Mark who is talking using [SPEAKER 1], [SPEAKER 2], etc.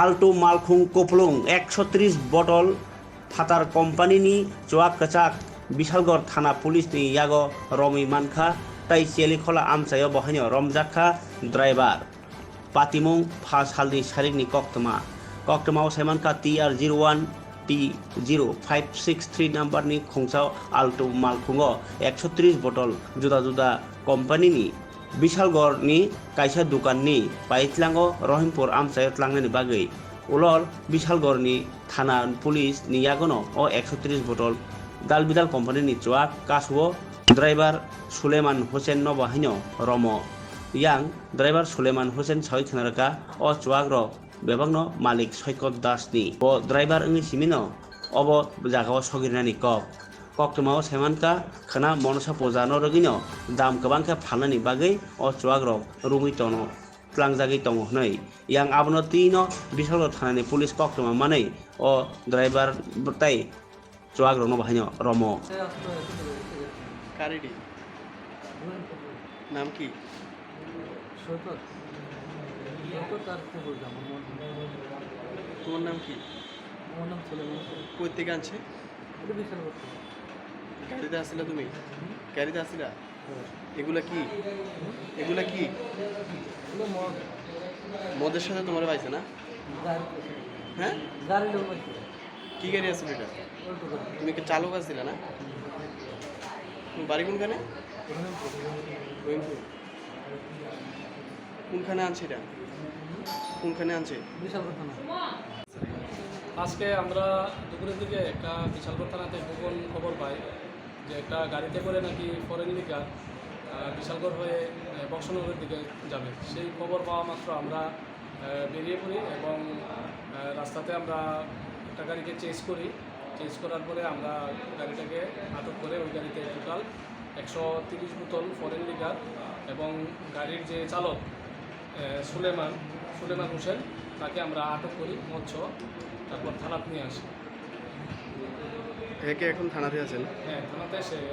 [SPEAKER 1] Alto মালখুং কোপলুং একশো ত্রিশ bottle ফাতার company নি চোয়াক কচাক বিশালগড় থানা পুলিশ নি ইয়াগ রমি মানখা, তাই চেলি খোলা আমচায় বহানীয় রমজাক্ষা ড্রাইভার। পাতিমুং ফাঁস হালদি সারিকনি কক্তমা। কক্তমাও সাইমানখা T R zero one, T zero five six three number নি খুংসাও আল্টো মালখুঙ্গ একশো ত্রিশ বটল জুদা জুদা কোম্পানি নি ni kaisa dukan ni paitlango rohimpur amsai tlangnani bagui ulor bishalgor ni thana police ni yagono o 130 botol dalbidal company ni chua kasuo driver suleiman hosen no bahinyo romo yang driver suleiman hosen choi thanaraka o chuagro bebangno malik soikot das ni o driver ngi simino অব জাগাও সগিরনানি কক koktuma o semanka khana monosa pojano rogino dam kabangka phalani bagai o chuak ro rumi tono tongo hnai yang abono tino bisalo thanani police koktuma manai o driver tai chuak ro no bahino romo
[SPEAKER 2] নাম কি তোমার নাম কি
[SPEAKER 3] আমার নাম ছেলে
[SPEAKER 2] কই থেকে আনছে
[SPEAKER 3] বিশাল
[SPEAKER 2] গাড়িতে আসিলা তুমি? গাড়িতে আসিলা এগুলা কি? এগুলা কি?
[SPEAKER 3] মদ।
[SPEAKER 2] মদের সাথে তোমার পাইছে না? হ্যাঁ?
[SPEAKER 3] আছে
[SPEAKER 2] কি গাড়ি আসছিল এটা তুমি কি চালক আসছিলা না? বাড়ি কোনখানে? কোনখানে? আনছে এটা? কোনখানে আনছে?
[SPEAKER 4] আজকে আমরা দুপুরের দিকে একটা বিশালগড় থানাতে গোপন খবর পাই। যে একটা গাড়িতে করে নাকি ফরেন লিকার বিশালগড় হয়ে বক্সনগরের দিকে যাবে। সেই খবর পাওয়া মাত্র আমরা বেরিয়ে পড়ি এবং রাস্তাতে আমরা একটা গাড়িকে চেস করি। চেস করার পরে আমরা গাড়িটাকে আটক করে ওই গাড়িতে টোটাল একশো তিরিশ বোতল ফরেন লিকার এবং গাড়ির যে চালক সুলেমান সুলেমান হোসেন, তাকে আমরা আটক করি, মৎস্য, তারপর থানাত নিয়ে আসি।
[SPEAKER 2] একে এখন থানাতে আছেন?
[SPEAKER 4] হ্যাঁ থানাতে সে